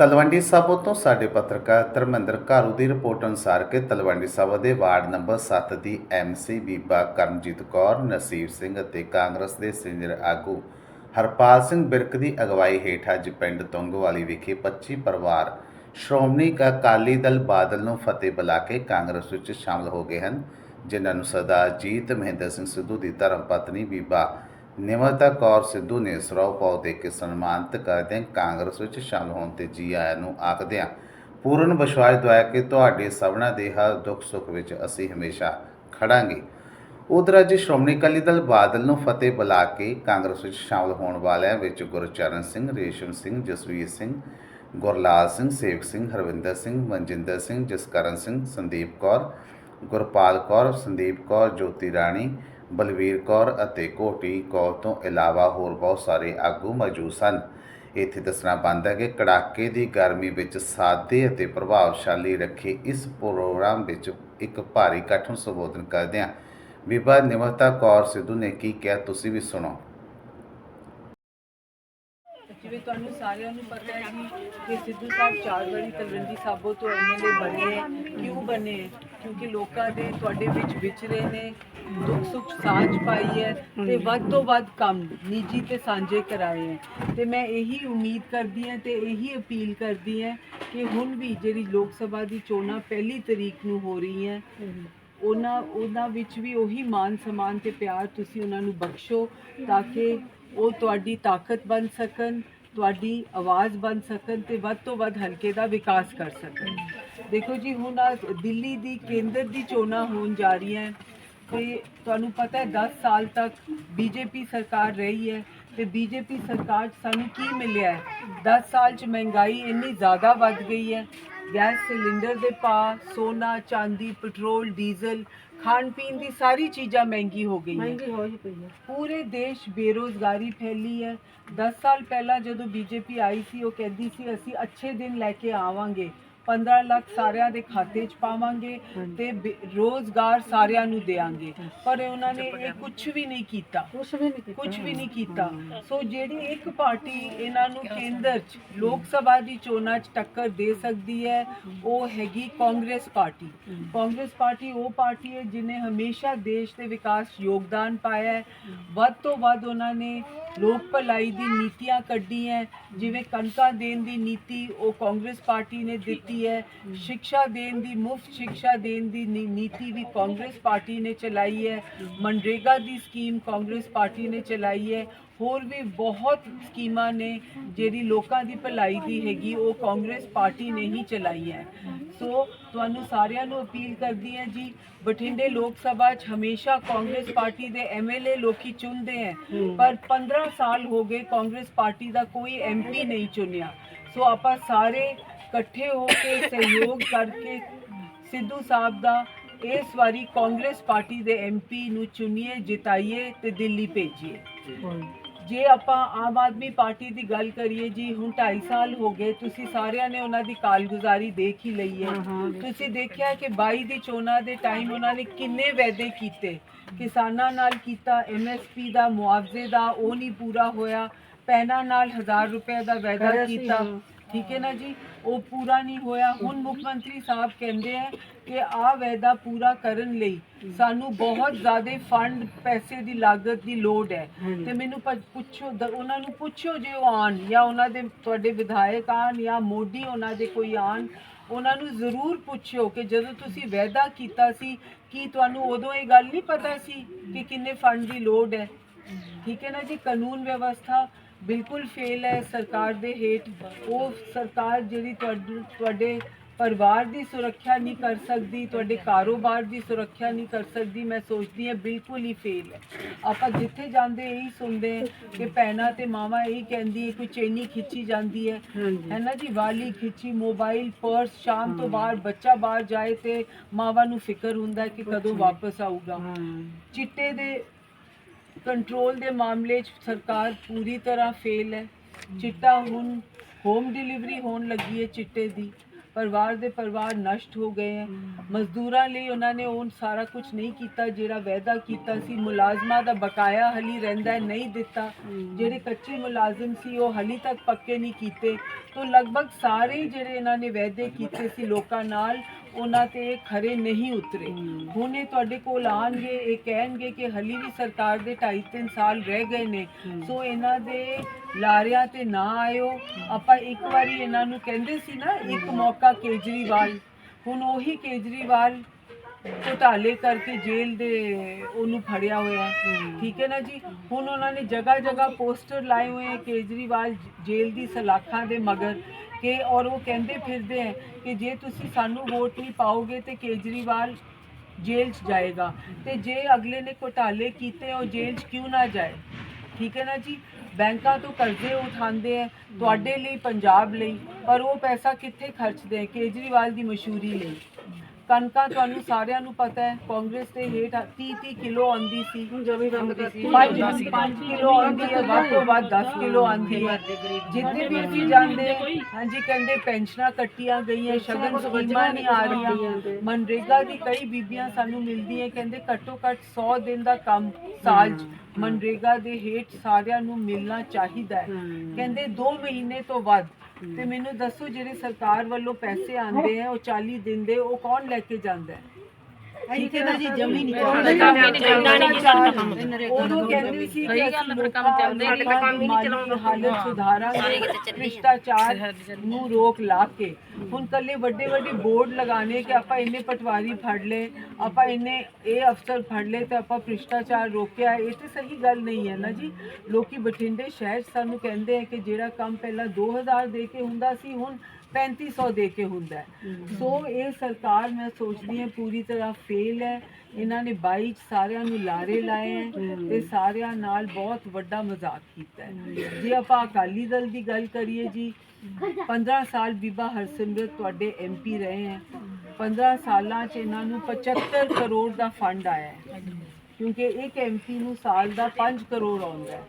ਤਲਵੰਡੀ ਸਾਬੋ ਤੋਂ ਸਾਡੇ ਪੱਤਰਕਾਰ ਧਰਮਿੰਦਰ ਘਾਰੂ ਦੀ ਰਿਪੋਰਟ ਅਨੁਸਾਰ ਕਿ ਤਲਵੰਡੀ ਸਾਬੋ ਦੇ ਵਾਰਡ ਨੰਬਰ 7 ਦੀ ਐਮਸੀ ਬੀਬਾ ਕਰਮਜੀਤ ਕੌਰ ਨਸੀਬ ਸਿੰਘ ਅਤੇ ਕਾਂਗਰਸ ਦੇ ਸੀਨੀਅਰ ਆਗੂ ਹਰਪਾਲ ਸਿੰਘ ਬਿਰਕ ਦੀ ਅਗਵਾਈ ਹੇਠ ਅੱਜ ਪਿੰਡ ਤੁੰਗਵਾਲੀ ਵਿਖੇ 25 ਪਰਿਵਾਰ ਸ਼੍ਰੋਮਣੀ ਅਕਾਲੀ ਦਲ ਬਾਦਲ ਨੂੰ ਫਤਿਹ ਬੁਲਾ ਕੇ ਕਾਂਗਰਸ ਵਿੱਚ ਸ਼ਾਮਲ ਹੋ ਗਏ ਹਨ, ਜਿਨ੍ਹਾਂ ਨੂੰ ਸਰਦਾਰ ਜੀਤ ਮਹਿੰਦਰ ਸਿੰਘ ਸਿੱਧੂ ਦੀ ਧਰਮ ਪਤਨੀ ਬੀਬਾ ਨਿਮਰਤਾ ਕੌਰ ਸਿੱਧੂ ਨੇ ਸਰੋਹ ਪਾਉ ਦੇ ਕੇ ਸਨਮਾਨਿਤ ਕਰਦਿਆਂ ਕਾਂਗਰਸ ਵਿੱਚ ਸ਼ਾਮਲ ਹੋਣ ਤੇ ਜੀ ਆਇਆਂ ਨੂੰ ਆਖਦਿਆਂ ਪੂਰਨ ਵਿਸ਼ਵਾਸ ਦਵਾਇਆ ਕਿ ਤੁਹਾਡੇ ਸਭਨਾਂ ਦੇ ਹਰ ਦੁੱਖ ਸੁੱਖ ਵਿੱਚ ਅਸੀਂ ਹਮੇਸ਼ਾ ਖੜਾਂਗੇ। ਉਧਰ ਅੱਜ ਸ਼੍ਰੋਮਣੀ ਅਕਾਲੀ ਦਲ ਬਾਦਲ ਨੂੰ ਫਤਿਹ ਬੁਲਾ ਕੇ ਕਾਂਗਰਸ ਵਿੱਚ ਸ਼ਾਮਲ ਹੋਣ ਵਾਲਿਆਂ ਵਿੱਚ ਗੁਰਚਰਨ ਸਿੰਘ, ਰੇਸ਼ਮ ਸਿੰਘ, ਜਸਵੀਰ ਸਿੰਘ, ਗੁਰਲਾਲ ਸਿੰਘ, ਸੇਵਕ ਸਿੰਘ, ਹਰਵਿੰਦਰ ਸਿੰਘ, ਮਨਜਿੰਦਰ ਸਿੰਘ, ਜਸਕਰਨ ਸਿੰਘ, ਸੰਦੀਪ ਕੌਰ, ਗੁਰਪਾਲ ਕੌਰ, ਸੰਦੀਪ ਕੌਰ, ਜੋਤੀ ਰਾਣੀ ਬਲਵੀਰ ਕੌਰ ਅਤੇ ਕੋਟੀ ਕੌਰ ਤੋਂ ਇਲਾਵਾ ਹੋਰ ਬਹੁਤ ਸਾਰੇ ਆਗੂ ਮੌਜੂਦ ਸਨ। ਇੱਥੇ ਦੱਸਣਾ ਬਣਦਾ ਹੈ ਕਿ ਕੜਾਕੇ ਦੀ ਗਰਮੀ ਵਿੱਚ ਸਾਦੇ ਅਤੇ ਪ੍ਰਭਾਵਸ਼ਾਲੀ ਰੱਖੇ ਇਸ ਪ੍ਰੋਗਰਾਮ ਵਿੱਚ ਇੱਕ ਭਾਰੀ ਇਕੱਠ ਨੂੰ ਸੰਬੋਧਨ ਕਰਦਿਆਂ ਬੀਬਾ ਨਿਮਰਤਾ ਕੌਰ ਸਿੱਧੂ ਨੇ ਕੀ ਕਿਹਾ, ਤੁਸੀਂ ਵੀ ਸੁਣੋ। ਜਿਵੇਂ ਤੁਹਾਨੂੰ ਸਾਰਿਆਂ ਨੂੰ ਪਤਾ ਹੈ ਜੀ ਕਿ ਸਿੱਧੂ ਸਾਹਿਬ ਚਾਰ ਵਾਰੀ ਤਲਵੰਡੀ ਸਾਬੋ ਤੋਂ ਐਮਐਲਏ ਬਣੇ ਹੈ ਕਿਉਂ ਬਣੇ ਹੈ? ਕਿਉਂਕਿ ਲੋਕਾਂ ਦੇ ਤੁਹਾਡੇ ਵਿੱਚ ਵਿਚਰੇ ਨੇ ਦੁੱਖ ਸੁੱਖ ਸਾਂਝ ਪਾਈ ਹੈ ਤੇ ਵੱਧ ਤੋਂ ਵੱਧ ਕੰਮ ਨਿੱਜੀ ਤੇ ਸਾਂਝੇ ਕਰਾਏ ਹੈ ਤੇ ਮੈਂ ਇਹੀ ਉਮੀਦ ਕਰਦੀ ਹਾਂ ਤੇ ਇਹੀ ਅਪੀਲ ਕਰਦੀ ਹਾਂ ਕਿ ਹੁਣ ਵੀ ਜਿਹੜੀ ਲੋਕ ਸਭਾ ਦੀ ਚੋਣਾਂ ਪਹਿਲੀ ਤਰੀਕ ਨੂੰ ਹੋ ਰਹੀ ਹੈ ਉਹਨਾਂ ਉਹਨਾਂ ਵਿੱਚ ਵੀ ਉਹੀ ਮਾਨ ਸਨਮਾਨ ਤੇ ਪਿਆਰ ਤੁਸੀਂ ਉਹਨਾਂ ਨੂੰ ਬਖਸ਼ੋ ਤਾਂ ਕਿ ਉਹ ਤੁਹਾਡੀ ਤਾਕਤ ਬਣ ਸਕਣ ਤੁਹਾਡੀ ਆਵਾਜ਼ ਬਣ ਸਕਣ ਤੇ ਵੱਧ ਤੋਂ ਵੱਧ ਹਲਕੇ ਦਾ ਵਿਕਾਸ ਕਰ ਸਕਣ। ਦੇਖੋ ਜੀ, ਹੁਣ ਆ ਦਿੱਲੀ ਦੀ ਕੇਂਦਰ ਦੀ ਚੋਣਾਂ ਹੋਣ ਜਾ ਰਹੀਆਂ ਤੇ ਤੁਹਾਨੂੰ ਪਤਾ ਹੈ 10 ਸਾਲ ਤੱਕ ਬੀਜੇਪੀ ਸਰਕਾਰ ਰਹੀ ਹੈ ਤੇ ਬੀਜੇਪੀ ਸਰਕਾਰ 'ਚ ਸਾਨੂੰ ਕੀ ਮਿਲਿਆ ਹੈ? 10 ਸਾਲ 'ਚ ਮਹਿੰਗਾਈ ਇੰਨੀ ਜ਼ਿਆਦਾ ਵੱਧ ਗਈ ਹੈ। ਗੈਸ ਸਿਲੰਡਰ ਦੇ ਭਾਅ, ਸੋਨਾ, ਚਾਂਦੀ, ਪੈਟਰੋਲ, ਡੀਜ਼ਲ ਖਾਣ ਪੀਣ ਦੀ ਸਾਰੀ ਚੀਜ਼ਾਂ ਮਹਿੰਗੀ ਹੋ ਗਈ ਮਹਿੰਗੀ ਹੋ ਪਈ ਹੈ। ਪੂਰੇ ਦੇਸ਼ ਬੇਰੋਜ਼ਗਾਰੀ ਫੈਲੀ ਹੈ। 10 ਸਾਲ ਪਹਿਲਾਂ ਜਦੋਂ ਬੀਜੇਪੀ ਆਈ ਸੀ ਉਹ ਕਹਿੰਦੀ ਸੀ ਅਸੀਂ ਅੱਛੇ ਦਿਨ ਲੈ ਕੇ ਆਵਾਂਗੇ। 15 ਲੱਖ ਸਾਰਿਆਂ ਦੇ ਖਾਤੇ 'ਚ ਪਾਵਾਂਗੇ ਤੇ ਬੇ- ਰੋਜ਼ਗਾਰ ਸਾਰਿਆਂ ਨੂੰ ਦੇਵਾਂਗੇ। ਪਰ ਉਹਨਾਂ ਨੇ ਇਹ ਕੁਝ ਵੀ ਨਹੀਂ ਕੀਤਾ। ਕੁਝ ਵੀ ਨਹੀਂ ਕੀਤਾ। ਕੁਝ ਵੀ ਨਹੀਂ ਕੀਤਾ। ਸੋ ਜਿਹੜੀ ਇੱਕ ਪਾਰਟੀ ਇਹਨਾਂ ਨੂੰ ਕੇਂਦਰ 'ਚ ਲੋਕ ਸਭਾ ਦੀ ਚੋਣਾਂ 'ਚ ਟੱਕਰ ਦੇ ਸਕਦੀ ਹੈ ਉਹ ਹੈਗੀ ਕਾਂਗਰਸ ਪਾਰਟੀ। ਕਾਂਗਰਸ ਪਾਰਟੀ ਉਹ ਪਾਰਟੀ ਹੈ ਜਿਨੇ ਹਮੇਸ਼ਾ ਦੇਸ਼ ਦੇ ਵਿਕਾਸ 'ਚ ਯੋਗਦਾਨ ਪਾਇਆ ਹੈ। ਵੱਧ ਤੋਂ ਵੱਧ ਉਹਨਾਂ ਨੇ ਲੋਕ ਭਲਾਈ ਦੀ ਨੀਤੀਆਂ ਕੱਢੀਆਂ ਜਿਵੇਂ ਕਣਕਾਂ ਦੇਣ ਦੀ ਨੀਤੀ ਉਹ ਕਾਂਗਰਸ ਪਾਰਟੀ ਨੇ ਦਿੱਤੀ ਹੈ। ਸਿੱਖਿਆ ਦੇਣ ਦੀ, ਮੁਫਤ ਸਿੱਖਿਆ ਦੇਣ ਦੀ ਨੀ- ਨੀਤੀ ਵੀ ਕਾਂਗਰਸ ਪਾਰਟੀ ਨੇ ਚਲਾਈ ਹੈ। ਮਨਰੇਗਾ ਦੀ ਸਕੀਮ ਕਾਂਗਰਸ ਪਾਰਟੀ ਨੇ ਚਲਾਈ ਹੈ। ਹੋਰ ਵੀ ਬਹੁਤ ਸਕੀਮਾਂ ਨੇ ਜਿਹੜੀ ਲੋਕਾਂ ਦੀ ਭਲਾਈ ਦੀ ਹੈਗੀ, ਉਹ ਕਾਂਗਰਸ ਪਾਰਟੀ ਨੇ ਹੀ ਚਲਾਈ ਹੈ। ਸੋ ਤੁਹਾਨੂੰ ਸਾਰਿਆਂ ਨੂੰ ਅਪੀਲ ਕਰਦੀ ਹਾਂ ਜੀ, ਬਠਿੰਡੇ ਲੋਕ ਸਭਾ 'ਚ ਹਮੇਸ਼ਾ ਕਾਂਗਰਸ ਪਾਰਟੀ ਦੇ ਐਮਐਲਏ ਲੋਕੀ ਚੁਣਦੇ ਹੈ। ਪਰ 15 ਸਾਲ ਹੋ ਗਏ ਕਾਂਗਰਸ ਪਾਰਟੀ ਦਾ ਕੋਈ ਐਮਪੀ ਨਹੀਂ ਚੁਣਿਆ। ਸੋ ਆਪਾਂ ਸਾਰੇ ਇਕੱਠੇ ਹੋ ਕੇ ਸਹਿਯੋਗ ਕਰਕੇ ਸਿੱਧੂ ਸਾਹਿਬ ਦਾ ਇਸ ਵਾਰੀ ਕਾਂਗਰਸ ਪਾਰਟੀ ਦੇ ਐਮਪੀ ਨੂੰ ਚੁਣੀਏ ਜਿਤਾਈਏ ਤੇ ਦਿੱਲੀ ਭੇਜੀਏ। ਜੇ। ਆਪਾਂ ਆਮ ਆਦਮੀ ਪਾਰਟੀ ਦੀ ਗੱਲ ਕਰੀਏ ਜੀ ਹੁਣ 2.5 ਸਾਲ ਹੋ ਗਏ ਤੁਸੀਂ ਸਾਰਿਆਂ ਨੇ ਉਹਨਾਂ ਦੀ ਕਾਰਗੁਜ਼ਾਰੀ ਦੇਖ ਹੀ ਲਈ ਹੈ। ਤੁਸੀਂ ਦੇਖਿਆ ਕਿ 22 ਦੀ ਚੋਣਾਂ ਦੇ ਟਾਈਮ ਉਹਨਾਂ ਨੇ ਕਿੰਨੇ ਵਾਅਦੇ ਕੀਤੇ। ਕਿਸਾਨਾਂ ਨਾਲ ਕੀਤਾ ਐਮਐਸਪੀ ਦਾ ਮੁਆਵਜ਼ੇ ਦਾ ਉਹ ਨਹੀਂ ਪੂਰਾ ਹੋਇਆ। ਪੈਨਾ ਨਾਲ 1000 ਰੁਪਏ ਦਾ ਵਾਅਦਾ ਕੀਤਾ। ਠੀਕ ਹੈ ਨਾ ਜੀ? ਉਹ ਪੂਰਾ ਨਹੀਂ ਹੋਇਆ। ਹੁਣ ਮੁੱਖ ਮੰਤਰੀ ਸਾਹਿਬ ਕਹਿੰਦੇ ਆ ਕਿ ਆ ਵਾਅਦਾ ਪੂਰਾ ਕਰਨ ਲਈ ਸਾਨੂੰ ਬਹੁਤ ਜ਼ਿਆਦਾ ਫੰਡ ਪੈਸੇ ਦੀ ਲਾਗਤ ਦੀ ਲੋੜ ਹੈ। ਤੇ ਮੈਨੂੰ ਪੁੱਛੋ ਉਹਨਾਂ ਨੂੰ ਪੁੱਛੋ ਜੇ ਉਹ ਆਣ ਜਾਂ ਉਹਨਾਂ ਦੇ ਤੁਹਾਡੇ ਵਿਧਾਇਕ ਆਣ ਜਾਂ ਮੋਢੀ ਉਹਨਾਂ ਦੇ ਕੋਈ ਆਣ ਉਹਨਾਂ ਨੂੰ ਜ਼ਰੂਰ ਪੁੱਛਿਓ ਕਿ ਜਦੋਂ ਤੁਸੀਂ ਵਾਅਦਾ ਕੀਤਾ ਸੀ ਕੀ ਤੁਹਾਨੂੰ ਉਦੋਂ ਇਹ ਗੱਲ ਨਹੀਂ ਪਤਾ ਸੀ ਕਿ ਕਿੰਨੇ ਫੰਡ ਦੀ ਲੋੜ ਹੈ? ਠੀਕ ਹੈ ਨਾ ਜੀ? ਕਾਨੂੰਨ ਵਿਵਸਥਾ ਬਿਲਕੁਲ ਫੇਲ ਹੈ ਸਰਕਾਰ ਦੇ ਹੇਠ। ਉਹ ਸਰਕਾਰ ਜਿਹੜੀ ਤੁਹਾਡੇ ਤੁਹਾਡੇ ਪਰਿਵਾਰ ਦੀ ਸੁਰੱਖਿਆ ਨਹੀਂ ਕਰ ਸਕਦੀ ਤੁਹਾਡੇ ਕਾਰੋਬਾਰ ਦੀ ਸੁਰੱਖਿਆ ਨਹੀਂ ਕਰ ਸਕਦੀ ਮੈਂ ਸੋਚਦੀ ਹਾਂ ਬਿਲਕੁਲ ਹੀ ਫੇਲ ਹੈ। ਆਪਾਂ ਜਿੱਥੇ ਜਾਂਦੇ ਇਹੀ ਸੁਣਦੇ ਹਾਂ ਕਿ ਭੈਣਾਂ ਤੇ ਮਾਵਾਂ ਇਹੀ ਕਹਿੰਦੀ ਹੈ ਕੋਈ ਚੈਨੀ ਖਿੱਚੀ ਜਾਂਦੀ ਹੈ। ਹੈ ਨਾ ਜੀ? ਵਾਲੀ ਖਿੱਚੀ ਮੋਬਾਈਲ ਪਰਸ ਸ਼ਾਮ ਤੋਂ ਬਾਹਰ ਬੱਚਾ ਬਾਹਰ ਜਾਏ ਤੇ ਮਾਵਾਂ ਨੂੰ ਫਿਕਰ ਹੁੰਦਾ ਕਿ ਕਦੋਂ ਵਾਪਸ ਆਊਗਾ। ਚਿੱਟੇ ਦੇ ਕੰਟਰੋਲ ਦੇ ਮਾਮਲੇ 'ਚ ਸਰਕਾਰ ਪੂਰੀ ਤਰ੍ਹਾਂ ਫੇਲ ਹੈ। ਚਿੱਟਾ ਹੁਣ ਹੋਮ ਡਿਲੀਵਰੀ ਹੋਣ ਲੱਗੀ ਹੈ ਚਿੱਟੇ ਦੀ। ਪਰਿਵਾਰ ਦੇ ਪਰਿਵਾਰ ਨਸ਼ਟ ਹੋ ਗਏ ਹੈ। ਮਜ਼ਦੂਰਾਂ ਲਈ ਉਹਨਾਂ ਨੇ ਉਹ ਸਾਰਾ ਕੁਝ ਨਹੀਂ ਕੀਤਾ, ਜਿਹੜਾ ਵਾਅਦਾ ਕੀਤਾ ਸੀ, ਮੁਲਾਜ਼ਮਾਂ ਦਾ ਬਕਾਇਆ ਹਲੀ ਰਹਿੰਦਾ ਨਹੀਂ ਦਿੱਤਾ। ਜਿਹੜੇ ਕੱਚੇ ਮੁਲਾਜ਼ਮ ਸੀ, ਉਹ ਹਲੀ ਤੱਕ ਪੱਕੇ ਨਹੀਂ ਕੀਤੇ। ਤੋਂ ਲਗਭਗ ਸਾਰੇ ਹੀ ਜਿਹੜੇ ਇਹਨਾਂ ਨੇ ਵਾਅਦੇ ਕੀਤੇ ਸੀ, ਲੋਕਾਂ ਨਾਲ ਉਹਨਾਂ ਤੇ ਖਰੇ ਨਹੀਂ ਉਤਰੇ। ਹੁਣ ਇਹ ਤੁਹਾਡੇ ਕੋਲ ਆਣਗੇ ਇਹ ਕਹਿਣਗੇ ਕਿ ਹਲੀ ਵੀ ਸਰਕਾਰ ਦੇ 2.5 3 ਸਾਲ ਰਹਿ ਗਏ ਨੇ। ਸੋ ਇਹਨਾਂ ਦੇ ਲਾਰਿਆਂ ਤੇ ਨਾ ਆਇਓ। ਆਪਾਂ ਇੱਕ ਵਾਰੀ ਇਹਨਾਂ ਨੂੰ ਕਹਿੰਦੇ ਸੀ ਨਾ ਇੱਕ ਮੌਕਾ ਕੇਜਰੀਵਾਲ। ਹੁਣ ਉਹੀ ਕੇਜਰੀਵਾਲ ਘੁਟਾਲੇ ਕਰਕੇ ਜੇਲ੍ਹ ਦੇ ਉਹਨੂੰ ਫੜਿਆ ਹੋਇਆ। ਠੀਕ ਹੈ ਨਾ ਜੀ? ਹੁਣ ਉਹਨਾਂ ਨੇ ਜਗ੍ਹਾ ਜਗ੍ਹਾ ਪੋਸਟਰ ਲਾਏ ਹੋਏ ਕੇਜਰੀਵਾਲ ਜੇਲ੍ਹ ਦੀ ਸਲਾਖਾਂ ਦੇ ਮਗਰ। ਕਿ ਔਰ ਉਹ ਕਹਿੰਦੇ ਫਿਰਦੇ ਹੈ ਕਿ ਜੇ ਤੁਸੀਂ ਸਾਨੂੰ ਵੋਟ ਨਹੀਂ ਪਾਓਗੇ ਤੇ ਕੇਜਰੀਵਾਲ ਜੇਲ੍ਹ 'ਚ ਜਾਏਗਾ। ਤੇ ਜੇ ਅਗਲੇ ਨੇ ਘੁਟਾਲੇ ਕੀਤੇ ਉਹ ਜੇਲ੍ਹ 'ਚ ਕਿਉਂ ਨਾ ਜਾਏ? ਠੀਕ ਹੈ ਨਾ ਜੀ? ਬੈਂਕਾਂ ਤੋਂ ਕਰਜ਼ੇ ਉਠਾਉਂਦੇ ਹੈ ਤੁਹਾਡੇ ਲਈ, ਪੰਜਾਬ ਲਈ, ਪਰ ਉਹ ਪੈਸਾ ਕਿੱਥੇ ਖਰਚਦੇ ਹੈ? ਕੇਜਰੀਵਾਲ ਦੀ ਮਸ਼ਹੂਰੀ ਲਈ। ਕਣਕਾਂ ਤੁਹਾਨੂੰ ਸਾਰਿਆਂ ਨੂੰ ਪਤਾ ਹੈ ਕਾਂਗਰਸ ਦੇ ਹੇਠ 30 30 ਕਿਲੋ ਆਉਂਦੀ ਸੀ। ਜੋ ਵੀ ਬੰਦ ਕੀਤੀ 5 5 ਕਿਲੋ ਆਉਂਦੀ ਹੈ ਵੱਧ ਤੋਂ ਵੱਧ 10 ਕਿਲੋ ਆਉਂਦੀ ਹੈ। ਜਿੱਥੇ ਵੀ ਅਸੀਂ ਜਾਂਦੇ ਹਾਂਜੀ ਕਹਿੰਦੇ ਪੈਨਸ਼ਨਾਂ ਕੱਟੀਆਂ ਗਈਆਂ ਸ਼ਗਨ ਸਕੀਮਾਂ ਨਹੀਂ ਆ ਰਹੀਆਂ। ਮਨਰੇਗਾ ਦੀ ਕਈ ਬੀਬੀਆਂ ਸਾਨੂੰ ਮਿਲਦੀਆਂ ਕਹਿੰਦੇ ਘੱਟੋ ਘੱਟ 100 ਦਿਨ ਦਾ ਕੰਮ ਸਾਲ ਮਨਰੇਗਾ ਦੇ ਹੇਠ ਸਾਰਿਆਂ ਨੂੰ ਮਿਲਣਾ ਚਾਹੀਦਾ ਹੈ। ਕਹਿੰਦੇ 2 ਮਹੀਨੇ ਤੋਂ ਵੱਧ ਤੇ ਮੈਨੂੰ ਦੱਸੋ ਜਿਹੜੇ ਸਰਕਾਰ ਵੱਲੋਂ ਪੈਸੇ ਆਉਂਦੇ ਆ, ਉਹ 40 ਦਿਨ ਦੇ, ਉਹ ਕੌਣ ਲੈ ਕੇ ਜਾਂਦਾ ਹੈ? ਹੈ ਨਾ ਜੀ ਜਮੀ ਨਹੀਂ। ਉਦੋਂ ਕਹਿੰਦੇ ਸੀ ਕਿ ਅਸੀਂ ਲੋਕਾਂ ਮਾਲੀ ਹਾਲਤ ਸੁਧਾਰਾਂਗੇ ਭ੍ਰਿਸ਼ਟਾਚਾਰ ਨੂੰ ਰੋਕ ਲਾ ਕੇ ਹੁਣ ਕੱਲੇ ਵੱਡੇ ਵੱਡੇ ਬੋਰਡ ਲਗਾਣੇ ਕਿ ਆਪਾਂ ਇੰਨੇ ਪਟਵਾਰੀ ਫੜ ਲਏ ਆਪਾਂ ਇੰਨੇ ਇਹ ਅਫਸਰ ਫੜ ਲਏ ਤੇ ਆਪਾਂ ਭ੍ਰਿਸ਼ਟਾਚਾਰ ਰੋਕਿਆ। ਇਹ ਤੇ ਸਹੀ ਗੱਲ ਨਹੀਂ ਹੈ ਨਾ ਜੀ। ਲੋਕੀ ਬਠਿੰਡੇ ਸ਼ਹਿਰ ਸਾਨੂੰ ਕਹਿੰਦੇ ਆ ਕਿ ਜਿਹੜਾ ਕੰਮ ਪਹਿਲਾਂ 2000 ਦੇ ਕੇ ਹੁੰਦਾ ਸੀ ਹੁਣ 3500 ਦੇ ਕੇ ਹੁੰਦਾ ਸੋ ਇਹ ਸਰਕਾਰ ਮੈਂ ਸੋਚਦੀ ਹਾਂ ਪੂਰੀ ਤਰ੍ਹਾਂ ਫੇਲ ਹੈ। ਇਹਨਾਂ ਨੇ 22 ਚ ਸਾਰਿਆਂ ਨੂੰ ਲਾਰੇ ਲਾਏ ਹੈ ਤੇ ਸਾਰਿਆਂ ਨਾਲ ਬਹੁਤ ਵੱਡਾ ਮਜ਼ਾਕ ਕੀਤਾ ਹੈ। ਜੇ ਆਪਾਂ ਅਕਾਲੀ ਦਲ ਦੀ ਗੱਲ ਕਰੀਏ ਜੀ 15 ਸਾਲ ਬੀਬਾ ਹਰਸਿਮਰਤ ਤੁਹਾਡੇ ਐਮਪੀ ਰਹੇ ਹੈ। 15 ਸਾਲਾਂ ਚ ਇਹਨਾਂ ਨੂੰ 75 ਕਰੋੜ ਦਾ ਫੰਡ ਆਇਆ ਹੈ। ਕਿਉਂਕਿ ਇੱਕ ਐਮਪੀ ਨੂੰ ਸਾਲ ਦਾ 5 ਕਰੋੜ ਆਉਂਦਾ ਹੈ।